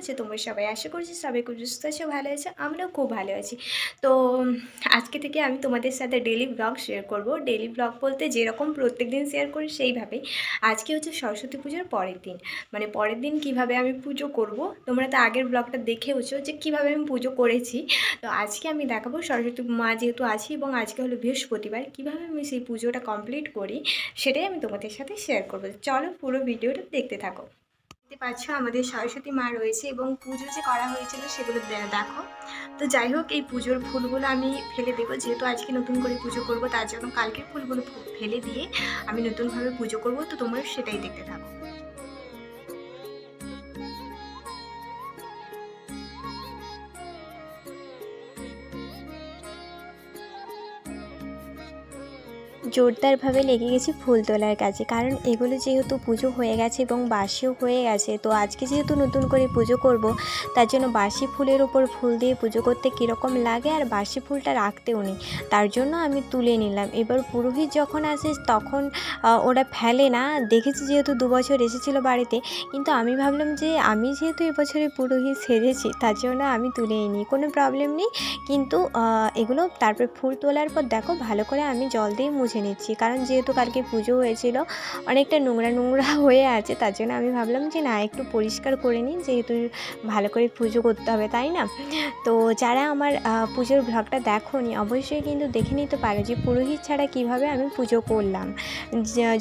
আছো তোমরা সবাই? আশা করছি সবাই খুব সুস্থ আছো, ভালো আছো, আমরাও খুব ভালো আছি। তো, আজকে থেকে আমি তোমাদের সাথে ডেলি ব্লগ শেয়ার করব। ডেলি ব্লগ বলতে যেরকম প্রত্যেক দিন শেয়ার করি সেইভাবেই। আজকে হচ্ছে সরস্বতী পুজোর পরের দিন। মানে পরের দিন কীভাবে আমি পুজো করব? তোমরা তো আগের ব্লগটা দেখেওছো যে কীভাবে আমি পুজো করেছি। তো আজকে আমি দেখাবো সরস্বতী মা যেহেতু আছি এবং আজকে হলো বৃহস্পতিবার, কীভাবে আমি সেই পুজোটা কমপ্লিট করি সেটাই আমি তোমাদের সাথে শেয়ার করব। চলো পুরো ভিডিওটা দেখতে থাকো। দেখতে পাচ্ছ, আমাদের সরস্বতী মা রয়েছে এবং পুজো যে করা হয়েছিল সেগুলো দেখো। তো যাই হোক, এই পুজোর ফুলগুলো আমি ফেলে দেবো। যেহেতু আজকে নতুন করে পুজো করব, তার জন্য কালকের ফুলগুলো ফেলে দিয়ে আমি নতুনভাবে পুজো করব। তো তোমরা সেটাই দেখতে থাকো। জোরদারভাবে লেগে গেছি ফুল তোলার কাজে। কারণ এগুলো যেহেতু পুজো হয়ে গেছে এবং বাসিও হয়ে গেছে, তো আজকে যেহেতু নতুন করে পুজো করব, তার জন্য বাসি ফুলের উপর ফুল দিয়ে পুজো করতে কীরকম লাগে আর বাসি ফুলটা রাখতেও নেই, তার জন্য আমি তুলে নিলাম। এবার পুরোহিত যখন আসে তখন ওরা ফেলে না। দেখেছি যেহেতু দু বছর এসেছিল বাড়িতে, কিন্তু আমি ভাবলাম যে আমি যেহেতু এবছরে পুরোহিত সেজেছি, তার জন্য আমি তুলেই নিই, কোনো প্রবলেম নেই। কিন্তু এগুলো তারপর ফুল তোলার পর দেখো ভালো করে আমি জল দিয়ে নিচ্ছি। কারণ যেহেতু কালকে পুজো হয়েছিল, অনেকটা নোংরা নোংরা হয়ে আছে, তার জন্য আমি ভাবলাম যে না, একটু পরিষ্কার করে নিই, যেহেতু ভালো করে পুজো করতে হবে, তাই না? তো যারা আমার পুজোর ব্লগটা দেখোনি, অবশ্যই কিন্তু দেখে নিতে পারো যে পুরোহিত ছাড়া কীভাবে আমি পুজো করলাম।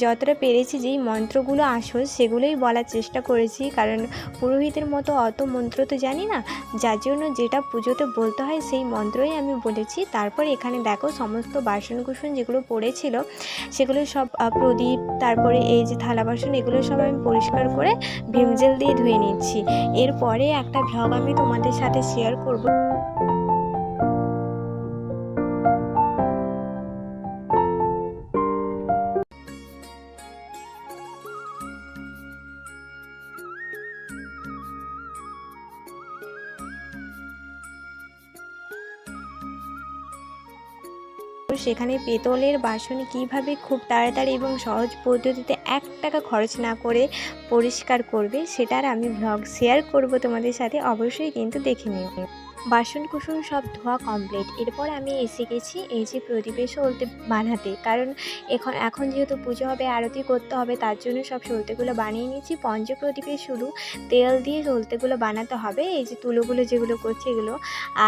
যতটা পেরেছি যেই মন্ত্রগুলো আসল, সেগুলোই বলার চেষ্টা করেছি, কারণ পুরোহিতের মতো অত মন্ত্র তো জানি না, যার জন্য যেটা পুজোতে বলতে হয় সেই মন্ত্রই আমি বলেছি। তারপর এখানে দেখো, সমস্ত বাসন কুসন যেগুলো পড়েছিল সেগুলো সব প্রদীপ, তারপরে এই যে থালা বাসন, এগুলো সব আমি পরিষ্কার করে ভিম জেল দিয়ে ধুয়ে নিচ্ছি। এরপরে একটা ভ্লগ আমি তোমাদের সাথে শেয়ার করব। সেখানে পেতলের বাসন কীভাবে খুব তাড়াতাড়ি এবং সহজ পদ্ধতিতে এক টাকা খরচ না করে পরিষ্কার করবে, সেটার আমি ব্লগ শেয়ার করব তোমাদের সাথে, অবশ্যই কিন্তু দেখে নিও। বাসন কুসন সব ধোয়া কমপ্লিট এরপর আমি এসে গেছি এই যে প্রদীপের সলতে বানাতে কারণ এখন এখন যেহেতু পুজো হবে, আরতি করতে হবে, তার জন্য সব সলতেগুলো বানিয়ে নিয়েছি। পঞ্চ পঞ্চপ্রদীপে শুধু তেল দিয়ে সলতেগুলো বানাতে হবে, এই যে তুলোগুলো যেগুলো করছে এগুলো।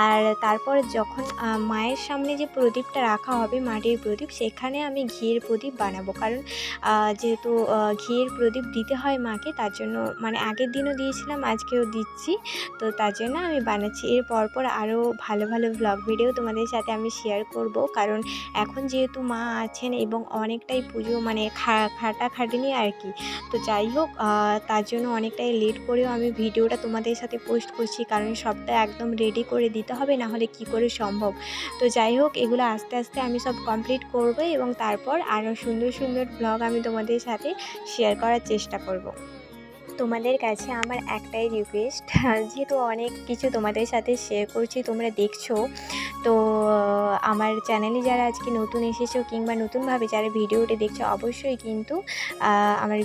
আর তারপর যখন মায়ের সামনে যে প্রদীপটা রাখা হবে, মাটির প্রদীপ, সেখানে আমি ঘিয়ের প্রদীপ বানাবো। কারণ যেহেতু ঘিয়ের প্রদীপ দিতে হয় মাকে, তার জন্য মানে আগের দিনও দিয়েছিলাম, আজকেও দিচ্ছি। তো তার জন্য আমি বানাচ্ছি। এর পরপর আরও ভালো ভালো ব্লগ ভিডিও তোমাদের সাথে আমি শেয়ার করব। কারণ এখন যেহেতু মা আছেন এবং অনেকটাই পুজো মানে খাটাখাটনি আর কি। তো যাই হোক তার জন্য অনেকটাই লেট করেও আমি ভিডিওটা তোমাদের সাথে পোস্ট করছি। কারণ সবটা একদম রেডি করে দিতে হবে, না হলে কি করে সম্ভব? তো যাই হোক, এগুলো আস্তে আস্তে আমি সব কমপ্লিট করব এবং তারপর আরও সুন্দর সুন্দর ব্লগ আমি তোমাদের সাথে শেয়ার করার চেষ্টা করব। তোমাদের কাছে আমার একটাই রিকোয়েস্ট যেহেতু অনেক কিছু তোমাদের সাথে শেয়ার করছি, তোমরা দেখছ। তো, আমার চ্যানেলে যারা আজকে নতুন এসেছ কিংবা নতুনভাবে যারা ভিডিওটি দেখছ, অবশ্যই কিন্তু আমার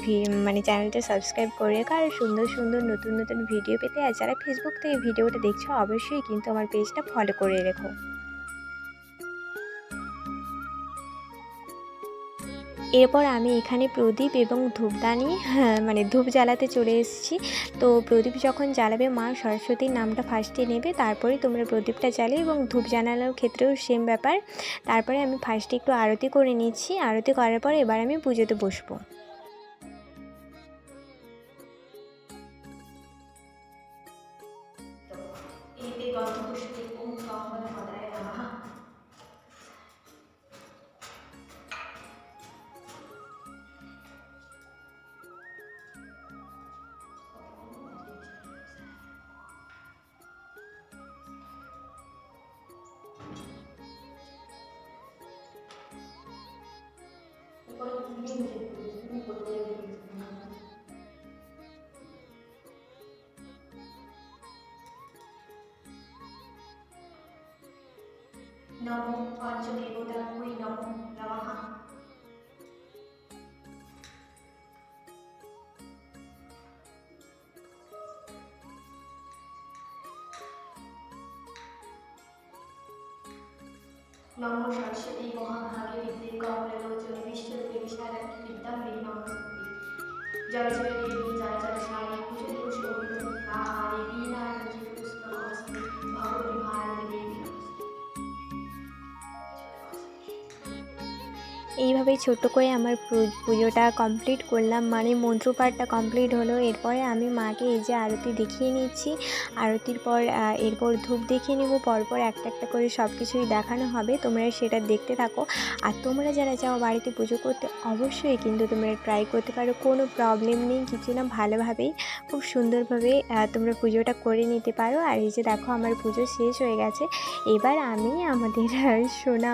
মানে চ্যানেলটা সাবস্ক্রাইব করে রেখো। আর সুন্দর সুন্দর, নতুন নতুন ভিডিও পেতে আর যারা ফেসবুক থেকে ভিডিওটা দেখছ, অবশ্যই কিন্তু আমার পেজটা ফলো করে রেখো। এরপর আমি এখানে প্রদীপ এবং ধূপদানি হ্যাঁ, মানে ধূপ জ্বালাতে চলে এসেছি। তো প্রদীপ যখন জ্বালাবে মা সরস্বতীর নামটা ফার্স্টে নেবে তারপরে তোমরা প্রদীপটা জ্বালে এবং ধূপ জ্বালানোর ক্ষেত্রেও সেম ব্যাপার। তারপরে আমি ফার্স্টে একটু আরতি করে নিচ্ছি। আরতি করার পর এবার আমি পুজোতে বসবো। নম পঞ্চদেবতাময় নম নমঃ নমো সরস্বতী মহাভাগে বিদ্যে কমলোচনে বিশ্বরূপে বিশালাক্ষী বিদ্যাম্বে নমস্তে জয় জয় দেবী জয় জয় সাই এইভাবেই ছোট্ট করে আমার পুজোটা কমপ্লিট করলাম। মানে মন্ত্রপাঠটা কমপ্লিট হলো। এরপরে আমি মাকে এই যে আরতি দেখিয়ে নিচ্ছি। আরতির পর এরপর ধূপ দেখিয়ে নেব। পরপর একটা একটা করে সব কিছুই দেখানো হবে। তোমরা সেটা দেখতে থাকো। আর তোমরা যারা চাও বাড়িতে পুজো করতে, অবশ্যই কিন্তু তোমরা ট্রাই করতে পারো। কোনো প্রবলেম নেই, কিছু না। ভালোভাবেই, খুব সুন্দরভাবে তোমরা পুজোটা করে নিতে পারো। আর এই যে দেখো, আমার পুজো শেষ হয়ে গেছে। এবার আমি আমাদের সোনা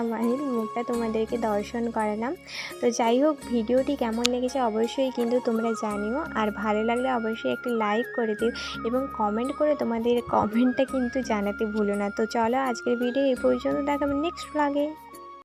মুখটা তোমাদেরকে দর্শন করালাম তো যাই হোক, ভিডিওটি কেমন লেগেছে অবশ্যই কিন্তু তোমরা জানিও। আর ভালো লাগলে অবশ্যই একটা লাইক করে দিও এবং কমেন্ট করে তোমাদের কমেন্টটা কিন্তু জানাতে ভুলো না। তো চলো আজকের ভিডিও এই পর্যন্ত দেখাবে নেক্সট ব্লগে